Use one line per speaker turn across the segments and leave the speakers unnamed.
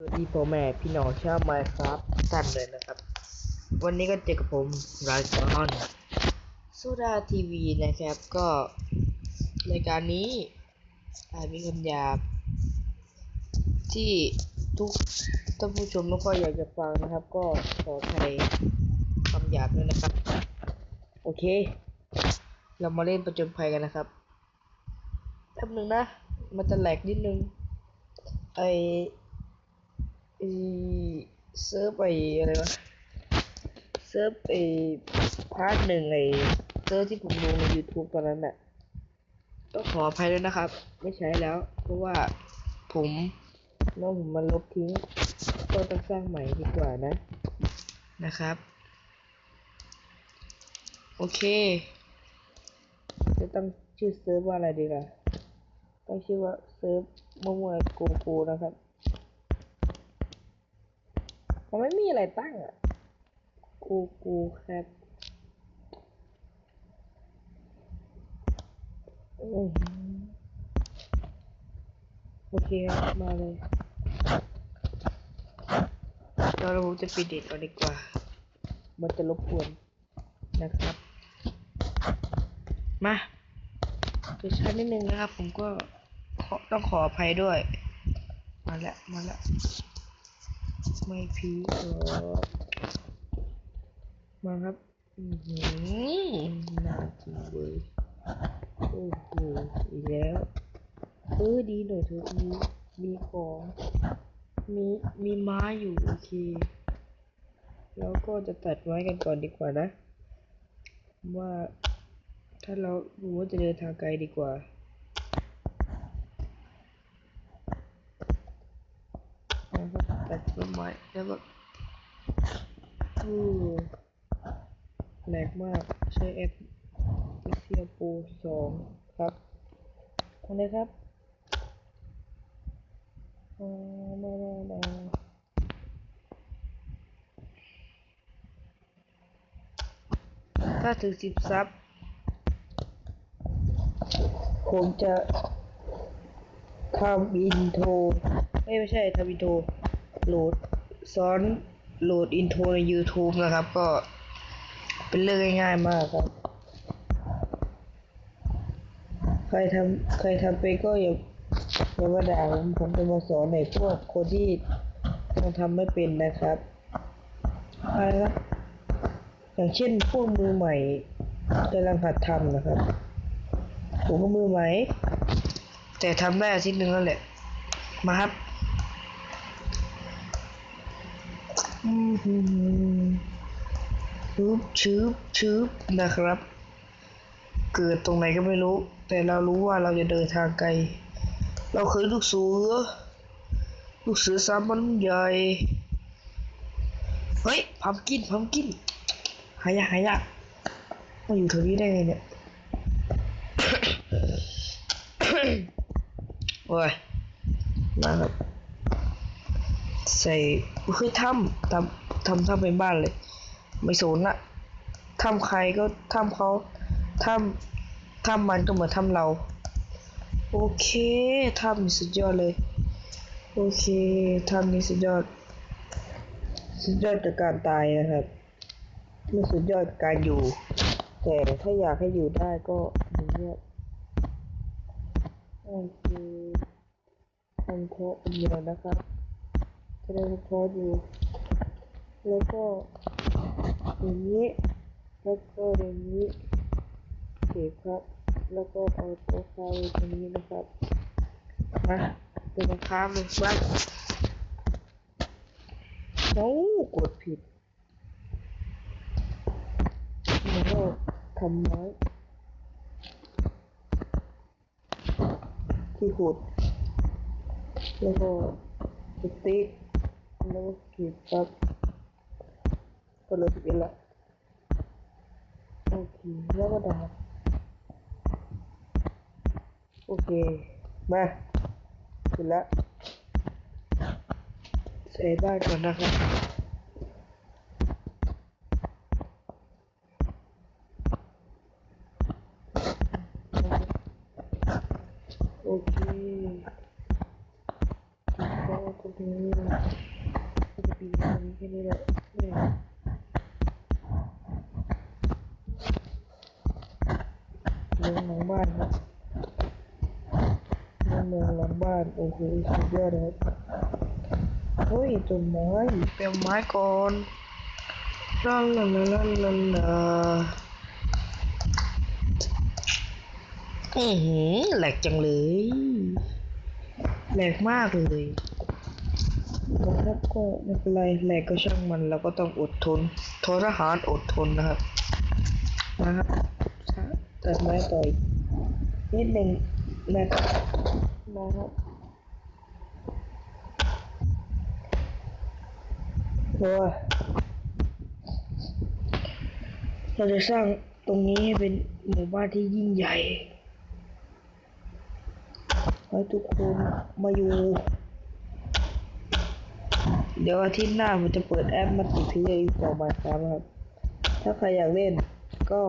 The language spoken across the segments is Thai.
สวัสดีพ่อแม่พี่น้องชาวไมค์ครับทุกท่านเลยนะครับ วันนี้ก็เจอกับผมรายการโซดาทีวีนะครับก็รายการนี้อาจมีคำหยาบ ที่ทุกท่านผู้ชมไม่ค่อยอยากจะฟังนะครับ ก็ขออภัยคำหยาบด้วยนะครับ โอเค เรามาเล่นประจนภัยกันนะครับแป๊บนึงนะ มันจะแหลกนิดนึงไอ ไอเซิร์ฟไออะไรวะเซิร์ฟไอพาร์ทหนึ่งไอเซิร์ฟที่ผมลงใน YouTube ตอนนั้นน่ะต้องขออภัยด้วยนะครับ ไม่ใช้แล้ว เพราะว่าผมน้องผมมันลบทิ้งก็ต้องสร้างใหม่ดีกว่านะนะครับ โอเค จะตั้งชื่อเซิร์ฟว่าอะไรดีล่ะตั้งชื่อว่าเซิร์ฟมั่วๆโกโก้นะครับ มันไม่มีอะไรตั้งอะ กูกูครับอืมโอเคครับมาเลยเดี๋ยวเราจะปิดเด็ดก่อนดีกว่า มันจะรบกวนนะครับ มาจะช้านิดนึงนะครับ ผมก็ขอต้องขออภัยด้วย มาแล้ว มาแล้ว ไม่พีคหรอกมาครับอือหือน่ากินเว้ยโอ้โหอีกแล้วเออดีหน่อยเถอะมีมีของมีมีไม้อยู่โอเคแล้วก็จะตัดไม้กันก่อนดีกว่านะ ว่าถ้าเรารู้ว่าจะเดินทางไกลดีกว่า นะครับ ต้นไม้แล้วแบบอือแหลกมากใช้แอปพิเซียปรสองครับทำเลยครับอ่ามามามาถ้าถึงสิบซับ ผมจะทำอินโทรไม่ไม่ใช่ทำอินโทร โหลดสอนโหลดอินโทรใน YouTube นะครับ ก็เป็นเรื่องง่ายๆมากครับ ใครทำใครทำไปก็อย่าอย่ามาด่าผมผมจะมาสอนในพวกคนที่ยังทำไม่เป็นนะครับอะไรครับอย่างเช่นพวกมือใหม่กำลังหัดทำนะครับ ผมก็มือใหม่ แต่ทำได้อาทิตย์หนึ่งแล้วแหละ มาครับอืมหืม ชืบชืบชืบนะครับ เกิดตรงไหนก็ไม่รู้ แต่เรารู้ว่าเราจะเดินทางไกล เราเคยลูกเสือ ลูกเสือสามมันใหญ่ เฮ้ยพัมกินพัมกิน หายะหายะมาอยู่แถวนี้ได้ไงเนี่ยโอ้ยมาครับใส่เฮ้ยทำทำ ทำทำเป็นบ้านเลย ไม่สนละทำใครก็ทำเขาทำทำมันก็เหมือนทำเรา โอเคทำนี่สุดยอดเลย โอเคทำนี่สุดยอด สุดยอดจากการตายนะครับไม่สุดยอดจากการอยู่ แต่ถ้าอยากให้อยู่ได้ก็อย่างเงียโอเคทำโทษคนเดียวนะครับจะได้โทษอยู่ แล้วก็อย่างนี้ แล้วก็อย่างนี้โอเคครับ แล้วก็เอาโต๊ะไฟตรงนี้นะครับมาเป็นข้ามเลยบ้างโอ้กดผิดแล้วก็ทำไม้ที่ขุดแล้วก็สติ๊กแล้วก็ขีดครับ ก็เลยสิบเอ็ดละโอเคแล้วก็ดาบโอเค มาเสร็จแล้วใส่บ้านก่อนนะครับโอเคก็ตรงนี้จะปีนี้แค่นี้แหละเนี่ยเมืองหลังบ้านครับ เมืองหลังบ้าน โอ้โหสุดยอดเลยเฮ้ยต้นไม้เปลวไม้ก่อนลาลาลาลาลาลาอือหือแหลกจังเลยแหลกมากเลยนะครับก็ไม่เป็นไรแหลกก็ช่างมันเราก็ต้องอดทนทรหารอดทนนะครับนะครับตัดไม้ต่อยนิดหนึ่งนะครับ นะครับเพราะว่าเราจะสร้างตรงนี้ให้เป็นหมู่บ้านที่ยิ่งใหญ่ให้ทุกคนมาอยู่ เดี๋ยวอาทิตย์หน้าผมจะเปิดแอปมาติเลย์ต่อมาครับครับ ถ้าใครอยากเล่นก็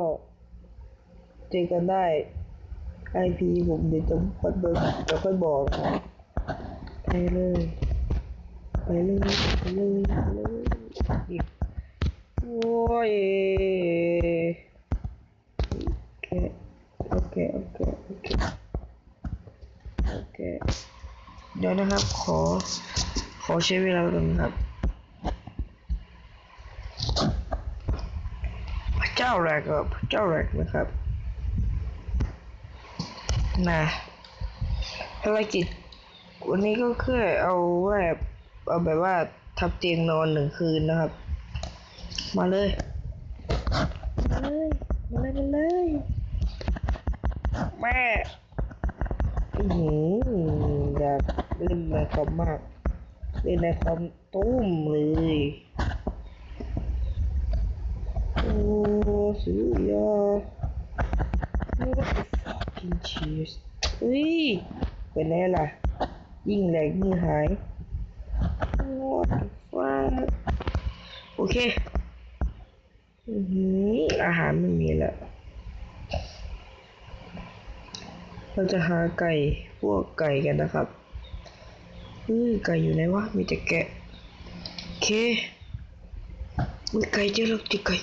เจอกันได้ IP ผมเดี๋ยวจะค่อยเบิร์เดี๋ยวค่อยบอก ไปเลย ไปเลยไปเลยไปเลยโอ้ยโอเคโอเค โอเค โอเค โอเค เดี๋ยวนะครับ ขอ ขอใช้เวลาหนึ่งครับพระเจ้าแรกครับพระเจ้าแรกนะครับ นะภารกิจวันนี้ก็แค่เอาแบบเอาแบบว่าทับเตียงนอนหนึ่งคืนนะครับ มาเลย มาเลย มาเลยมาเลยแม่อือหืออยากเล่นในคอมมาก เล่นในคอมตุ้มเลยโอ้สุดยอด What the fucking cheers เฮ้ยเป็นไงล่ะ ยิ่งแหลกยิ่งหาย What the fuck โอเค อือหืออาหารไม่มีแล้ว เราจะหาไก่พวกไก่กันนะครับเฮ้ยไก่อยู่ไหนวะ มีแต่แกะโอเคมีไก่เจอแล้วจีไก่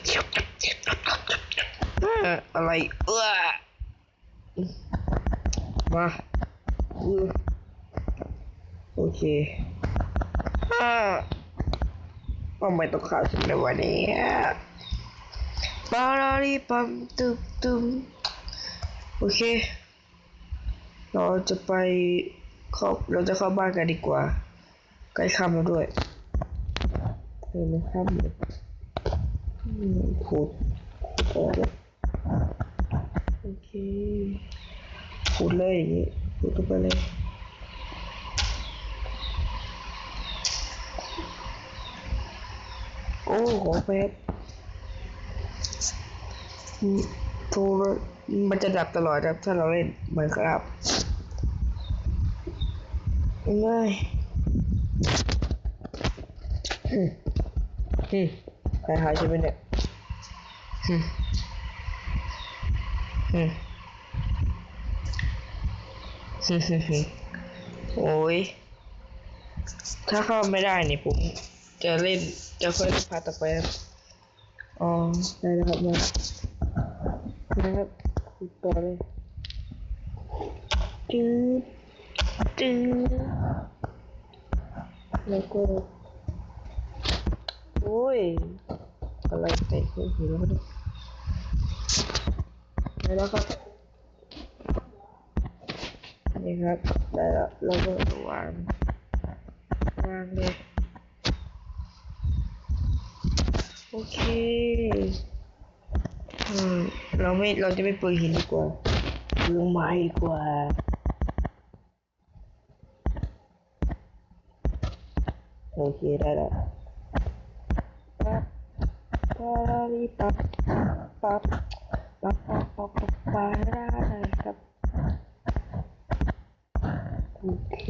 อ่าอะไรเออ มาโอเคอ่าว่าไม่ต้องข่าวฉันในวันนี้ปาราลีปัมตึมตึมโอเค เราจะไปเข้าเราจะเข้าบ้านกันดีกว่า ใกล้ค่ำแล้วด้วยเออมันค่ำเลยอืมขูดขูดออกเลยโอเค ขูดเลยอย่างนี้ขูดลงไปเลยโอ้ขอเพชรอืมโทรมันจะดับตลอดครับถ้าเราเล่นเหมือนครับง่ายอืมอืมหายหายใช่ไหมเนี่ยอืมอืมฮึฮึฮึ โอ้ย ถ้าเข้าไม่ได้นี่ผม จะเล่น จะค่อยพาต่อไปอ๋อ ได้แล้วครับมานะครับขุดต่อเลยจืดจืดแล้วก็ โอ้ยอะไรเตะเข้าหูแล้วเนี่ย ได้แล้วครับนี่ครับได้แล้วเราก็วางวางเลยโอเคอืมเราไม่เราจะไม่ปิดหินดีกว่าลงไม้ดีกว่าโอเคได้แล้วปั๊บปั๊บปั๊บ ปั๊บปั๊บปั๊บปั๊บปั๊บได้ครับโอเค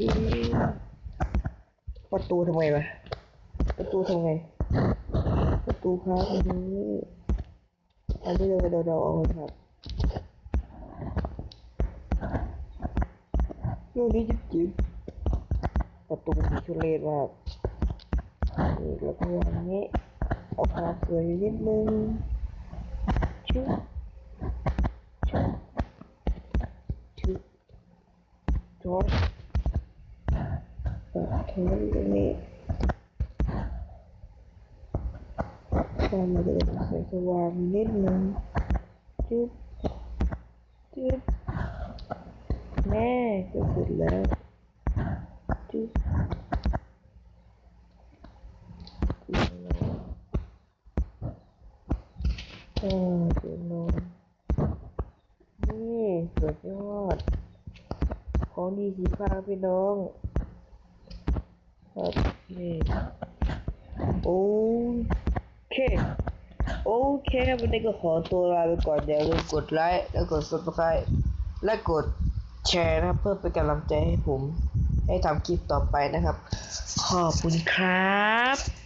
ประตูทำไงวะประตูทำไงประตูครับอันนี้อันนี้เราจะเดาๆเอาเลยครับเรื่องนี้จิ๊บจิ๊บประตูมีชุเลศมากแล้วก็อย่างนี้เอาความสวยนิดนึงชุบชุบชุบจอดตัดเทนตรงนี้ ก็มาเดินใส่สว่างนิดนึงจุ๊บจุ๊บแม่ก็เสร็จแล้วจุ๊บเออเดี๋ยวนอนนี่สุดยอด ของดีสีฟ้าพี่น้องครับนี่โอ เคโอเควันนี้ก็ขอตัวลาไปก่อนอย่าลืมกดไลค์แล้วกด subscribe และกดแชร์นะครับ เพื่อเป็นกำลังใจให้ผม ให้ทำคลิปต่อไปนะครับ ขอบคุณครับ